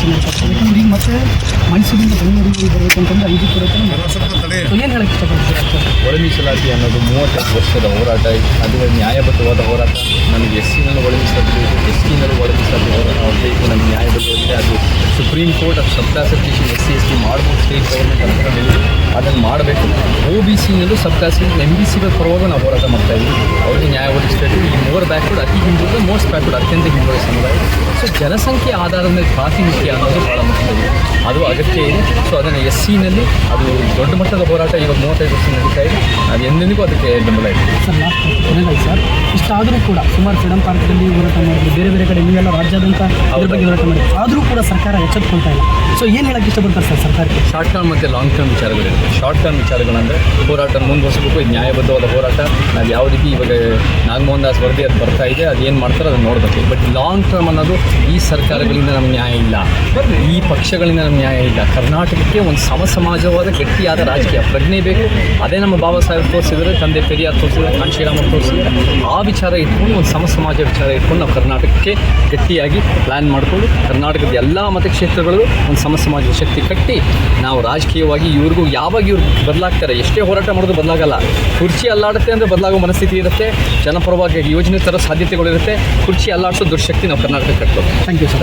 ಯಾಕಂದ್ರೆ ಈಗ ಮತ್ತೆ ಮೈಸೂರಿಂದ ಬೆಂಗಳೂರಿಗೆ ಬರಬೇಕಂತಂದ್ರೆ ಐದು ಏನು ಹೇಳಕ್ಕೆ ಇಷ್ಟಪಡ್ತೀರಾ? ಒಳ ಮೀಸಲಾತಿ ಅನ್ನೋದು ಮೂವತ್ತೈದು ವರ್ಷದ ಹೋರಾಟ ಅದು ನ್ಯಾಯಬದ್ಧವಾದ ಹೋರಾಟ. ನಮಗೆ ಎಸ್ ಸಿನಲ್ಲಿ ಒಳ ಮೀಸಲಾತಿ ಬೇಕು. ಎಸ್ ಸಿನಲ್ಲಿ ಒಳ ಮೀಸಲಾತಿ ಹೋರಾಟ ಬೇಕು ನಮಗೆ ನ್ಯಾಯಬದ್ಧವಾಗಿದೆ. ಅದು ಸುಪ್ರೀಂ ಕೋರ್ಟ್ ಅದು sub classification S C S T ಮಾಡ್ಬೋದು. ಸ್ಟೇಟ್ ಗೌರ್ಮೆಂಟ್ ಅಂತ ಹೇಳಿ ಅದನ್ನು ಮಾಡಬೇಕು. ಒ ಬಿ ಸಿನಲ್ಲೂ ಸಬ್ ಕ್ಲಾಸಿಫಿಕೇಷನ್ ಎಂ ಬಿ ಸಿಗಳ ಪರವಾಗಿ ನಾವು ಹೋರಾಟ ಮಾಡ್ತಾ ಇದ್ದೀವಿ. ಅವ್ರಿಗೆ ನ್ಯಾಯ ಒದಗಿಸಬೇಕು ಈ ಕೂಡ ಬ್ಯಾಕ್ವರ್ಡ್ ಅತಿ ಹಿಂದುಳಿದ ಮೋಸ್ಟ್ ಬ್ಯಾಕ್ವರ್ಡ್ ಅತ್ಯಂತ ಹಿಂದುಳಿದ ಸಮುದಾಯ. ಸೊ ಜನಸಂಖ್ಯೆ ಆಧಾರದ ಮೇಲೆ ಪ್ರಾತಿನಿಧ್ಯ ಅನ್ನೋದು ಭಾಳ ಮುಖ್ಯ. ಇದೆ ಅದು ಅಗತ್ಯ ಇದೆ. ಸೊ ಅದನ್ನು ಎಸ್ ಸಿನಲ್ಲಿ ಅದು ದೊಡ್ಡ ಮಟ್ಟದ ಹೋರಾಟ ಇವಾಗ ಮೂವತ್ತೈದು ವರ್ಷ ನಡೀತಾ ಇದೆ. ಅದು ಎಂದೆಂದಿಗೂ ಅದಕ್ಕೆ ಬೆಂಬಲ ಇದೆ ಸರ್ ಲಾಸ್ಟ್ ಸರ್. ಇಷ್ಟಾದರೂ ಕೂಡ ಸುಮಾರು ಫ್ರೀಡಮ್ ಪಾರ್ಕ್ನಲ್ಲಿ ಹೋರಾಟ ಮಾಡಿದ್ರು ಬೇರೆ ಬೇರೆ ಕಡೆ ನೀವೆಲ್ಲ ರಾಜ್ಯಾದ್ಯಂತ ಅವ್ರ ಬಗ್ಗೆ ಹೋರಾಟ ಮಾಡಿ ಆದರೂ ಕೂಡ ಸರ್ಕಾರ ಎಚ್ಚೆತ್ಕೊಳ್ತಾ ಇಲ್ಲ. ಸೊ ಏನು ಹೇಳಕ್ಕೆ ಇಷ್ಟಪಡ್ತಾರೆ ಸರ್ ಸರ್ಕಾರಕ್ಕೆ? ಶಾರ್ಟ್ ಟರ್ಮ್ ಮತ್ತು ಲಾಂಗ್ ಟರ್ಮ್ ವಿಚಾರಗಳಿರುತ್ತೆ ಶಾರ್ಟ್ ಟರ್ಮ್ ವಿಚಾರಗಳಂದರೆ ಹೋರಾಟ ಮುಂದುವರಿಸಬೇಕು. ಇದು ನ್ಯಾಯಬದ್ಧವಾದ ಹೋರಾಟ. ನಾವು ಯಾವ ರೀತಿ ಇವಾಗ ನಾಗಮೋಹನ್ ದಾಸ್ ವರದಿ ಅದು ಬರ್ತಾ ಇದೆ, ಅದು ಏನು ಮಾಡ್ತಾರೆ ಅದನ್ನು ನೋಡಬೇಕು. ಬಟ್ ಲಾಂಗ್ ಟರ್ಮ್ ಅನ್ನೋದು ಈ ಸರ್ಕಾರಗಳಿಂದ ನಮ್ಗೆ ನ್ಯಾಯ ಇಲ್ಲ. ಈ ಪಕ್ಷಗಳಿಂದ ನಮ್ಗೆ ನ್ಯಾಯ ಇಲ್ಲ. ಕರ್ನಾಟಕಕ್ಕೆ ಒಂದು ಸಮ ಸಮಾಜವಾದ ಗಟ್ಟಿಯಾದ ರಾಜಕೀಯ. ಪ್ರಜ್ಞೆ ಬೇಕು. ಅದೇ ನಮ್ಮ ಬಾಬಾ ಸಾಹೇಬ್ ತೋರಿಸಿದ್ರೆ, ತಂದೆ ಪೆರಿಯಾರ್ ತೋರಿಸಿದ್ರೆ, ಕಾಂಶಿರಾಮ ತೋರಿಸಿದ್ರೆ, ಆ ವಿಚಾರ ಇಟ್ಕೊಂಡು ಒಂದು ಸಮ ಸಮಾಜ ವಿಚಾರ ಇಟ್ಕೊಂಡು ನಾವು ಕರ್ನಾಟಕಕ್ಕೆ ಗಟ್ಟಿಯಾಗಿ ಪ್ಲ್ಯಾನ್ ಮಾಡಿಕೊಂಡು ಕರ್ನಾಟಕದ ಎಲ್ಲ ಮತಕ್ಷೇತ್ರಗಳು ಒಂದು ಸಮ ಸಮಾಜ ಶಕ್ತಿ ಕಟ್ಟಿ ನಾವು ರಾಜಕೀಯವಾಗಿ ಇವ್ರಿಗೂ ಯಾವಾಗ ಇವ್ರು ಬದಲಾಗ್ತಾರೆ, ಎಷ್ಟೇ ಹೋರಾಟ ಮಾಡೋದು ಬದಲಾಗಲ್ಲ. ಕುರ್ಚಿ ಅಲ್ಲಾಡುತ್ತೆ ಅಂದರೆ ಬದಲಾಗೋ ಮನಸ್ಥಿತಿ ಇರುತ್ತೆ. ಜನಪರವಾಗಿ ಯೋಜನೆ ತರೋ ಸಾಧ್ಯತೆಗಳಿರುತ್ತೆ ಕುರ್ಚಿ ಅಲ್ಲಾಡಿಸೋ ದುರ್ಶಕ್ತಿ ನಾವು ಕರ್ನಾಟಕಕ್ಕೆ ಕಟ್ಟೋದು ಥ್ಯಾಂಕ್ ಯು ಸರ್